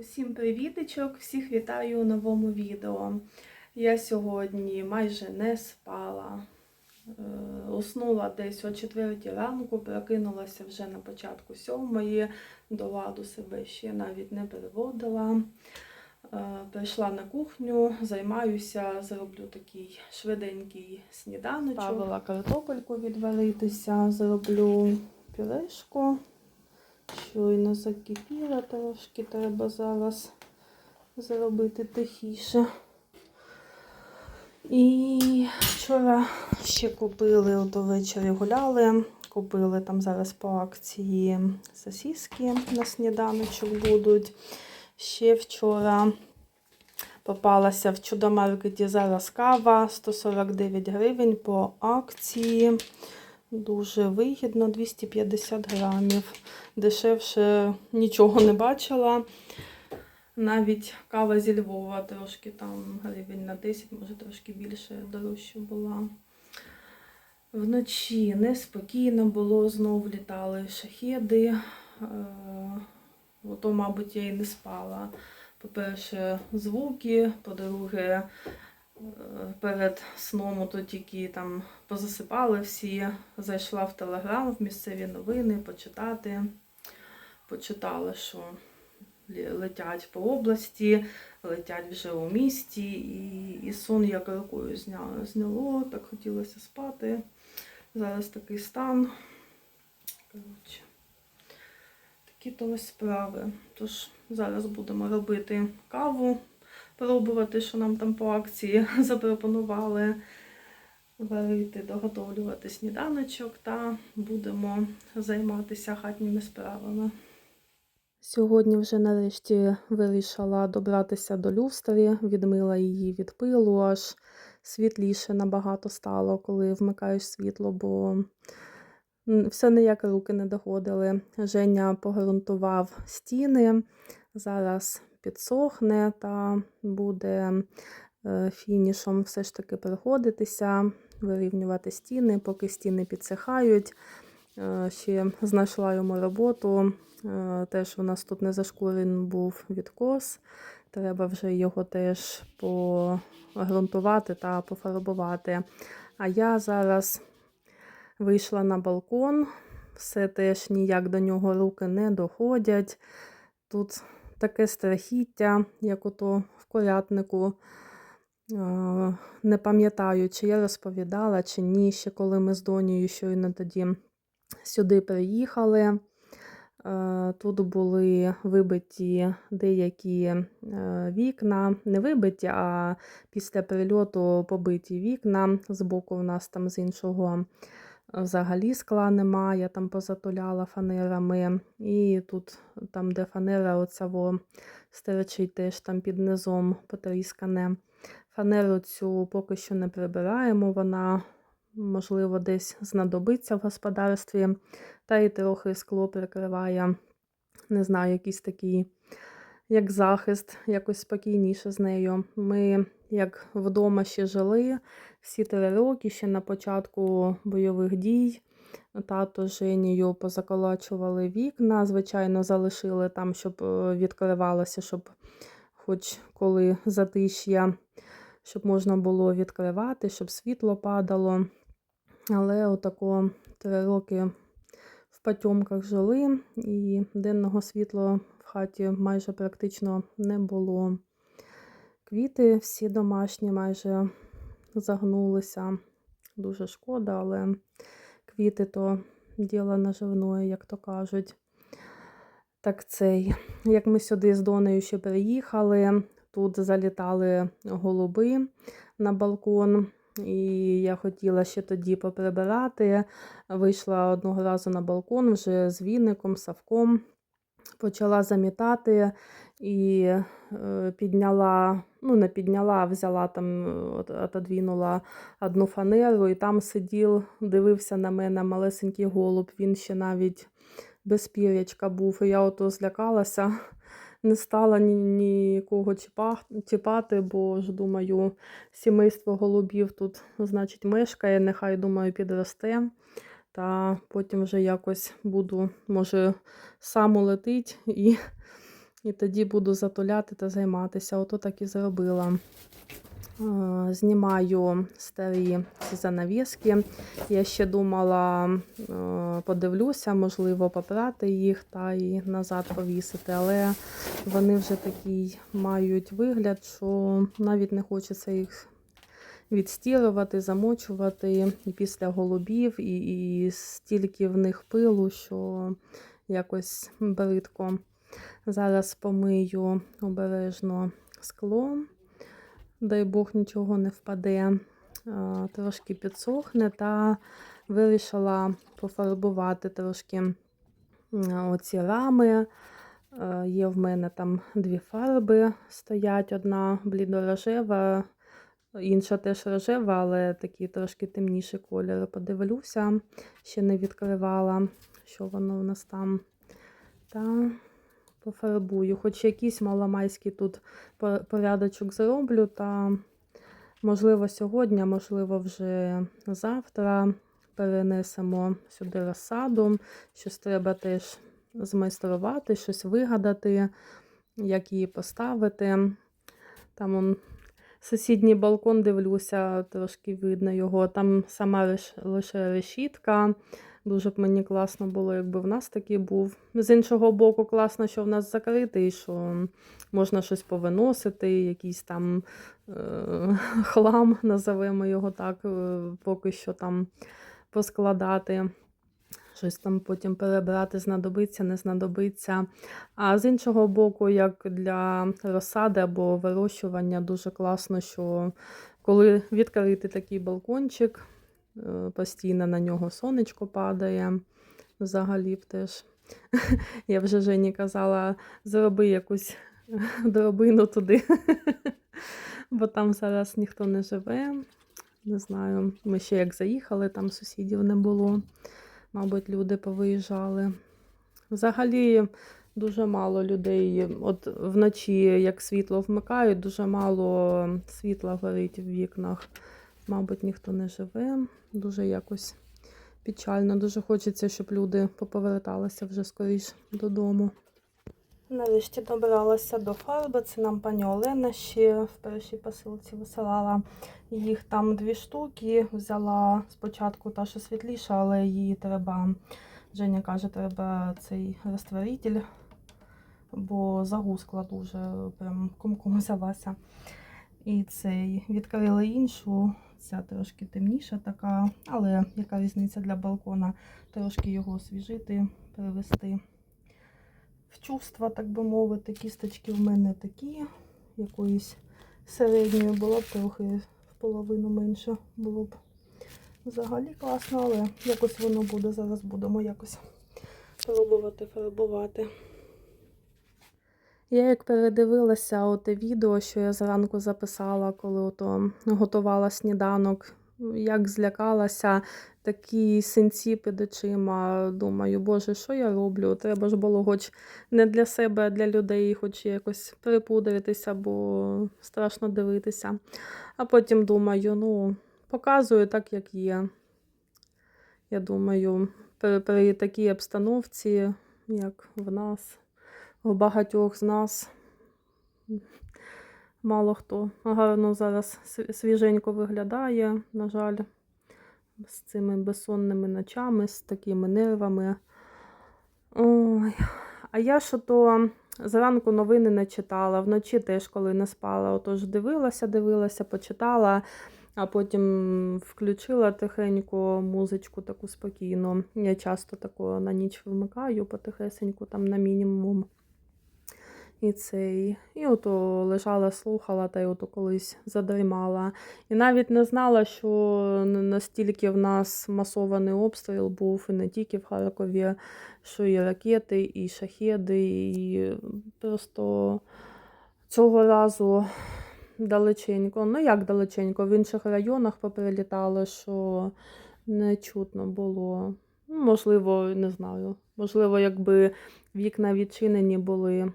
Усім привіточок, всіх вітаю у новому відео. Я сьогодні майже не спала. Е, Уснула десь о 4 ранку, прокинулася вже на початку сьомої, до ладу себе ще навіть не переводила. Е, Прийшла на кухню, займаюся, зроблю такий швиденький сніданочок. Ставила картопельку відваритися, зроблю пюрешку. Щойно закипіла трошки, треба зараз зробити тихіше. І вчора ще купили, от ввечері гуляли, купили там зараз по акції сосиски на сніданочок будуть. Ще вчора попалася в чудомаркеті зараз кава 149 гривень по акції. Дуже вигідно, 250 грамів. Дешевше нічого не бачила. Навіть кава зі Львова трошки там гривень на 10, може трошки більше дорожче була. Вночі неспокійно було, знов літали шахеди. Е, Ото, мабуть, я і не спала. По-перше, звуки, по-друге, перед сном то тільки там позасипали всі. Зайшла в телеграм, в місцеві новини почитати. Почитала, що летять по області, летять вже у місті, і, і сон як рукою зняло, зняло, так хотілося спати. Зараз такий стан. Коротше, такі то ось справи. Тож зараз будемо робити каву пробувати, що нам там по акції запропонували. Варити, доготовлювати сніданочок та будемо займатися хатніми справами. Сьогодні вже нарешті вирішила добратися до люстри, відмила її від пилу, аж світліше набагато стало, коли вмикаєш світло, бо все ніяк руки не доходили. Женя погрунтував стіни. Зараз підсохне та буде е, фінішом все ж таки переходитися, вирівнювати стіни, поки стіни підсихають. Е, Ще знайшла йому роботу. Е, Теж у нас тут не зашкурений був відкос. Треба вже його теж погрунтувати та пофарбувати. А я зараз вийшла на балкон, все теж ніяк до нього руки не доходять. Тут таке страхіття, як ото в колятнику. Е, Не пам'ятаю, чи я розповідала, чи ні, ще коли ми з Донією щойно тоді сюди приїхали. Е, Тут були вибиті деякі е, вікна, не вибиті, а після прильоту побиті вікна. Збоку у нас там з іншого взагалі скла немає, там позатуляла фанерами. І тут, там, де фанера, оця во стерчить теж там під низом потріскане. Фанеру цю поки що не прибираємо, вона, можливо, десь знадобиться в господарстві, та й трохи скло прикриває. Не знаю, якийсь такий, як захист, якось спокійніше з нею. Ми, як вдома ще жили, всі три роки, ще на початку бойових дій. Тато з Женією позаколачували вікна, звичайно, залишили там, щоб е, відкривалося, щоб хоч коли затиш'я, щоб можна було відкривати, щоб світло падало. Але отако три роки в потьомках жили, і денного світла в хаті майже практично не було. Квіти всі домашні майже загнулися. Дуже шкода, але квіти то діло наживное, як то кажуть. Так цей, як ми сюди з Донею ще приїхали, тут залітали голуби на балкон, і я хотіла ще тоді поприбирати. Вийшла одного разу на балкон вже з віником, савком, почала замітати і е, підняла, ну не підняла, а взяла там, е, отодвинула одну фанеру, і там сидів, дивився на мене малесенький голуб. Він ще навіть без пірячка був. І я ото злякалася, не стала ні, нікого чіпати, бо ж думаю, сімейство голубів тут, значить, мешкає, нехай думаю, підросте. Та потім вже якось буду, може, сам улетить і І тоді буду затуляти та займатися. Ото так і зробила. Знімаю старі занавіски. Я ще думала, подивлюся, можливо, попрати їх та і назад повісити, але вони вже такий мають вигляд, що навіть не хочеться їх відстірувати, замочувати і після голубів, і, і стільки в них пилу, що якось бридко. Зараз помию обережно скло. Дай Бог нічого не впаде. Е, Трошки підсохне та вирішила пофарбувати трошки оці рами. Е, Є в мене там дві фарби стоять, одна блідорожева, інша теж рожева, але такий трошки темніший колір. Подивлюся, ще не відкривала, що воно у нас там. Та пофарбую. Хоч якийсь маломайський тут порядочок зроблю, та можливо сьогодні, можливо, вже завтра перенесемо сюди розсаду. Щось треба теж змайструвати, щось вигадати, як її поставити. Там он сусідній балкон дивлюся, трошки видно його. Там сама лише решітка. Дуже б мені класно було, якби в нас такий був. З іншого боку, класно, що в нас закритий, що можна щось повиносити, якийсь там е- хлам, називаємо його так, е, поки що там поскладати. Щось там потім перебрати, знадобиться, не знадобиться. А з іншого боку, як для розсади або вирощування, дуже класно, що коли відкрити такий балкончик, постійно на нього сонечко падає. Взагалі теж. Я вже Жені казала, зроби якусь дробину туди, бо там зараз ніхто не живе. Не знаю, ми ще як заїхали, там сусідів не було. Мабуть, люди повиїжджали. Взагалі дуже мало людей. От вночі, як світло вмикають, дуже мало світла горить в вікнах. Мабуть, ніхто не живе. Дуже якось печально. Дуже хочеться, щоб люди поповерталися вже скоріш додому. Нарешті добралася до фарби. Це нам пані Олена ще в першій посилці висилала. Їх там дві штуки. Взяла спочатку та, що світліша, але її треба. Женя каже, треба цей розтворитель, бо загускла дуже, прям комком взялася. І цей відкрили іншу, ця трошки темніша така, але яка різниця для балкона? Трошки його освіжити, привести в чувства, так би мовити. Кісточки в мене такі, якоїсь середньої було б трохи в половину менше було б взагалі класно, але якось воно буде. Зараз будемо якось пробувати фарбувати. Я як передивилася оте відео, що я зранку записала, коли ото готувала сніданок, як злякалася, такі синці під очима. Думаю, боже, що я роблю? Треба ж було хоч не для себе, а для людей, хоч якось припудритися, бо страшно дивитися. А потім думаю, ну, показую так, як є. Я думаю, при, при такій обстановці, як в нас, у багатьох з нас, мало хто гарно зараз свіженько виглядає, на жаль, з цими безсонними ночами, з такими нервами. Ой. А я що то зранку новини не читала, вночі теж, коли не спала, отож дивилася, дивилася, почитала, а потім включила тихенько музичку таку спокійну. Я часто таку на ніч вимикаю потихесеньку, там на мінімум. І цей. І ото лежала, слухала, та й ото колись задрімала. І навіть не знала, що настільки в нас масований обстріл був, і не тільки в Харкові, що і ракети, і шахеди, і просто цього разу далеченько. Ну як далеченько, в інших районах поприлітало, що не чутно було. Ну, Можливо, не знаю. Можливо, якби вікна відчинені були,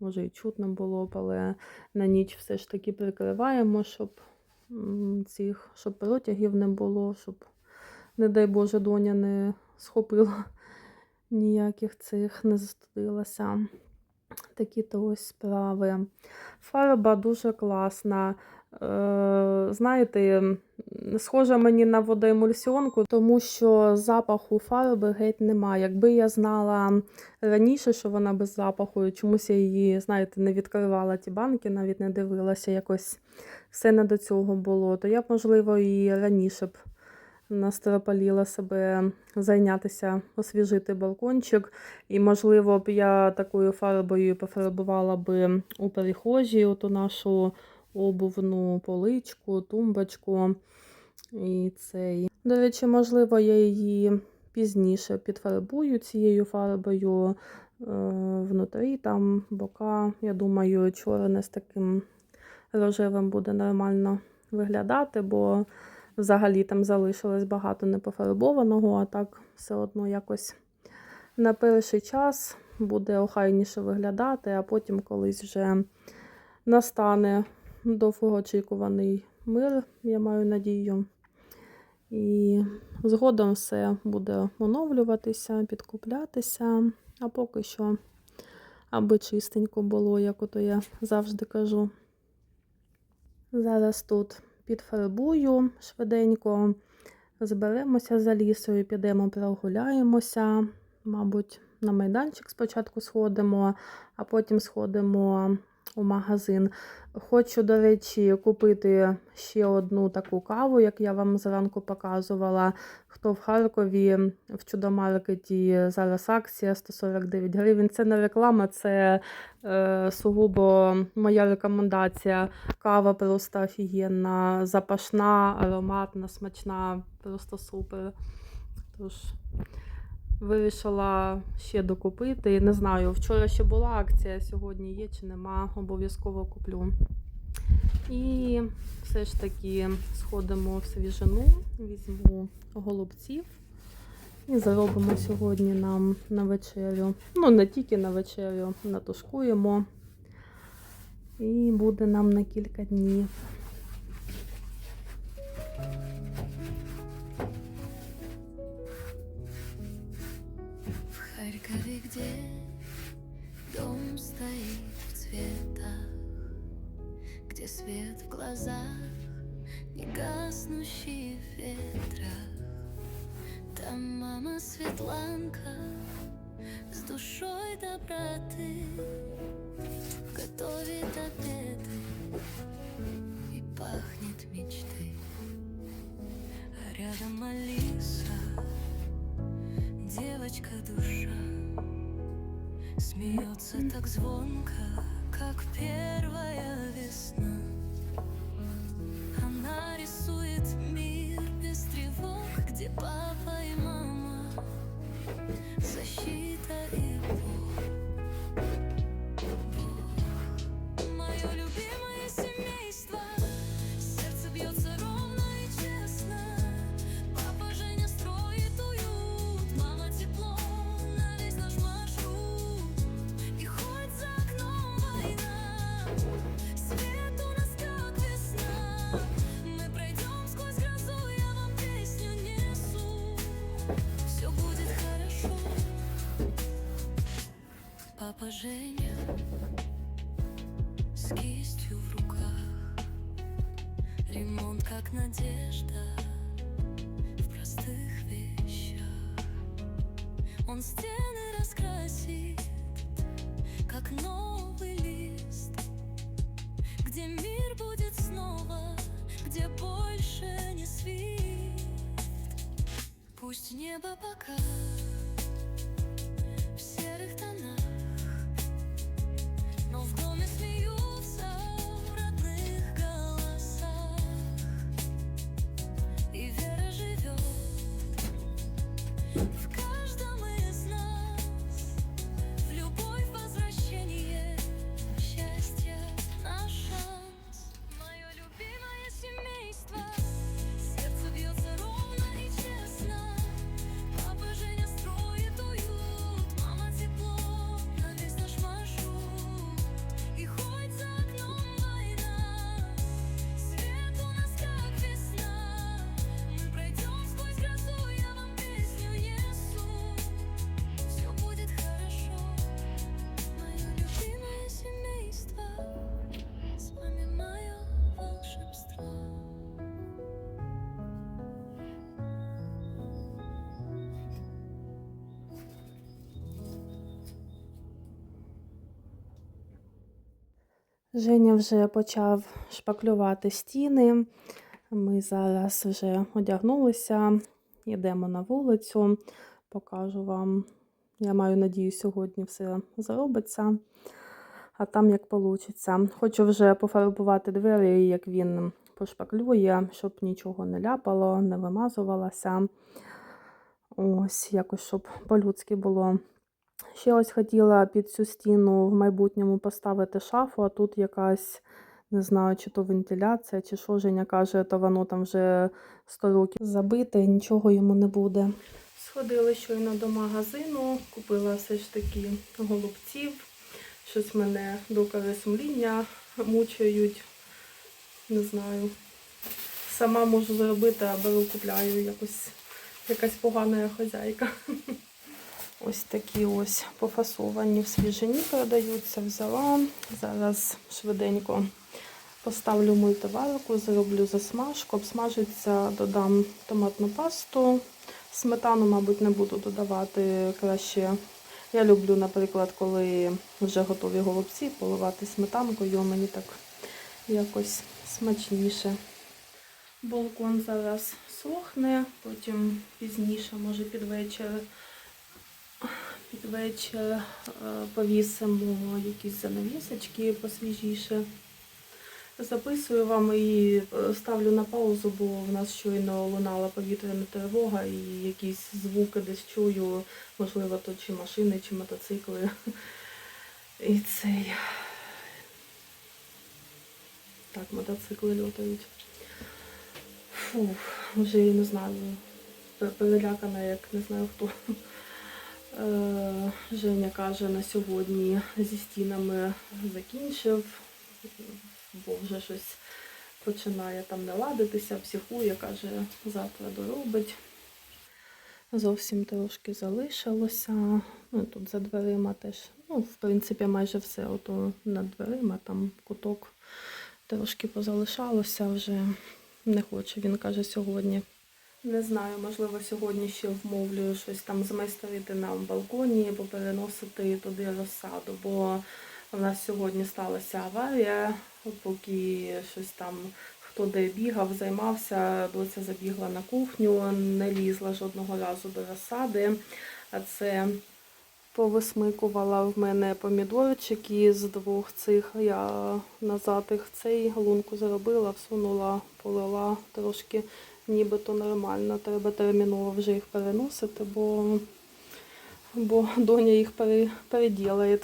може і чутно було б, але на ніч все ж таки прикриваємо, щоб цих, щоб протягів не було, щоб, не дай Боже, доня не схопила ніяких цих, не застудилася. Такі то ось справи. Фарба дуже класна. Е, знаєте, схожа мені на водоемульсіонку, тому що запаху фарби геть немає. Якби я знала раніше, що вона без запаху, і чомусь я її, знаєте, не відкривала ті банки, навіть не дивилася, якось все не до цього було, то я б, можливо, і раніше б настропаліла себе зайнятися, освіжити балкончик. І, можливо, б я такою фарбою пофарбувала би у перехожій, оту нашу обувну поличку, тумбочку. І цей. До речі, можливо, я її пізніше підфарбую цією фарбою е, внутрі, там бока. Я думаю, чорне з таким рожевим буде нормально виглядати, бо взагалі там залишилось багато непофарбованого, а так все одно якось на перший час буде охайніше виглядати, а потім колись вже настане довгоочікуваний мир, я маю надію. І згодом все буде оновлюватися, підкуплятися, а поки що, аби чистенько було, як ото я завжди кажу. Зараз тут підфарбую швиденько, зберемося за лісою, підемо прогуляємося. Мабуть, на майданчик спочатку сходимо, а потім сходимо у магазин. Хочу, до речі, купити ще одну таку каву, як я вам зранку показувала. Хто в Харкові в чудомаркеті зараз акція 149 гривень. Це не реклама, це е, сугубо моя рекомендація. Кава просто офігенна, запашна, ароматна, смачна, просто супер. Тож, Вирішила ще докупити. Не знаю, вчора ще була акція, сьогодні є чи нема, обов'язково куплю. І все ж таки сходимо в свіжину, візьму голубців і заробимо сьогодні нам на вечерю. Ну, не тільки на вечерю, натушкуємо. І буде нам на кілька днів. В глазах, не гаснущий в ветрах. Там мама Светланка с душой доброты Готовит обеды и пахнет мечтой. А рядом Алиса девочка душа Смеется так звонко, как первая весна Она рисует мир без тревог, где папа и мама Защита и Бог надежда в простых вещах. Он стены раскрасит, как новый лист Где мир будет снова, где больше не свист Пусть небо пока в серых тонах но в доме смеются Женя вже почав шпаклювати стіни. Ми зараз вже одягнулися, йдемо на вулицю. Покажу вам. Я маю надію, сьогодні все зробиться. А там як вийде. Хочу вже пофарбувати двері, як він пошпаклює, щоб нічого не ляпало, не вимазувалося. Ось, якось, щоб по-людськи було. Ще ось хотіла під цю стіну в майбутньому поставити шафу, а тут якась, не знаю, чи то вентиляція, чи що Женя каже, то воно там вже 100 років забите, нічого йому не буде. Сходили щойно до магазину, купила все ж таки голубців. Щось мене докори сумління мучають. Не знаю. Сама можу зробити, а беру купляю якось якась погана хазяйка. Ось такі ось пофасовані в свіжині продаються. Взяла. Зараз швиденько поставлю мультиварку, зроблю засмажку, обсмажиться, додам томатну пасту. Сметану, мабуть, не буду додавати краще. Я люблю, наприклад, коли вже готові голубці, поливати сметанкою, мені так якось смачніше. Балкон зараз сохне, потім пізніше, може під вечір, під вечір е, повісимо якісь занавісочки посвіжіше. Записую вам і е, ставлю на паузу, бо в нас щойно лунала повітряна тривога і якісь звуки десь чую, можливо, то чи машини, чи мотоцикли. І цей. Так, мотоцикли льотають. Фу, вже я не знаю, перелякана, як не знаю хто. Е, Женя каже, на сьогодні зі стінами закінчив, бо вже щось починає там не ладитися, психує, каже, завтра доробить. Зовсім трошки залишилося. Ну, тут за дверима теж, ну, в принципі, майже все. Ото над дверима, там куток трошки позалишалося вже. Не хоче, він каже сьогодні. Не знаю, можливо, сьогодні ще вмовлю щось там змайстрити на балконі, попереносити туди розсаду, бо в нас сьогодні сталася аварія, поки щось там хто де бігав, займався, доця забігла на кухню, не лізла жодного разу до розсади. А це повисмикувала в мене помідорчики з двох цих. Я назад їх цей лунку заробила, всунула, полила трошки, нібито нормально. Треба терміново вже їх переносити, бо, бо доня їх пере, переділає.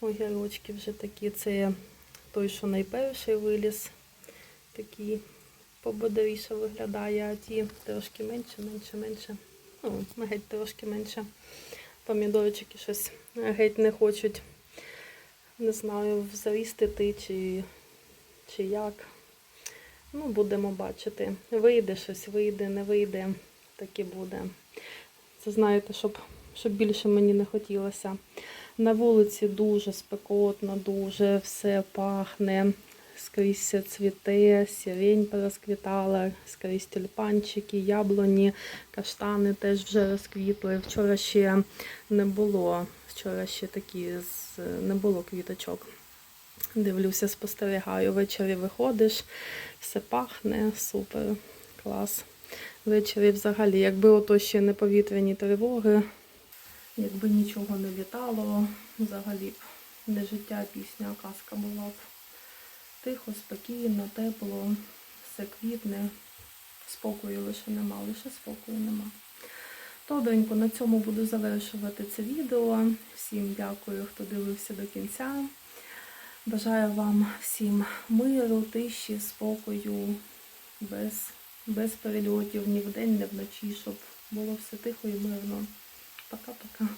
Огірочки вже такі. Це той, що найперший виліз. Такий пободріше виглядає, а ті трошки менше, менше, менше. Ну, геть трошки менше. Помідорчики щось геть не хочуть. Не знаю, зарістити чи, чи як. Ну, будемо бачити. Вийде щось, вийде, не вийде, так і буде. Це знаєте, щоб, щоб більше мені не хотілося. На вулиці дуже спекотно, дуже все пахне. Скрізь цвіте, сирень порозквітала, скрізь тюльпанчики, яблуні, каштани теж вже розквітли. Вчора ще не було. Вчора ще такі не було квіточок. Дивлюся, спостерігаю. Ввечері виходиш, все пахне, супер, клас. Ввечері взагалі, якби ото ще не повітряні тривоги, якби нічого не літало, взагалі б не життя, пісня, казка була б. Тихо, спокійно, тепло, все квітне. Спокою лише нема, лише спокою нема. Добренько, на цьому буду завершувати це відео. Всім дякую, хто дивився до кінця. Бажаю вам всім миру, тиші, спокою, без, без перельотів ні вдень, ні вночі, щоб було все тихо і мирно. Пока-пока.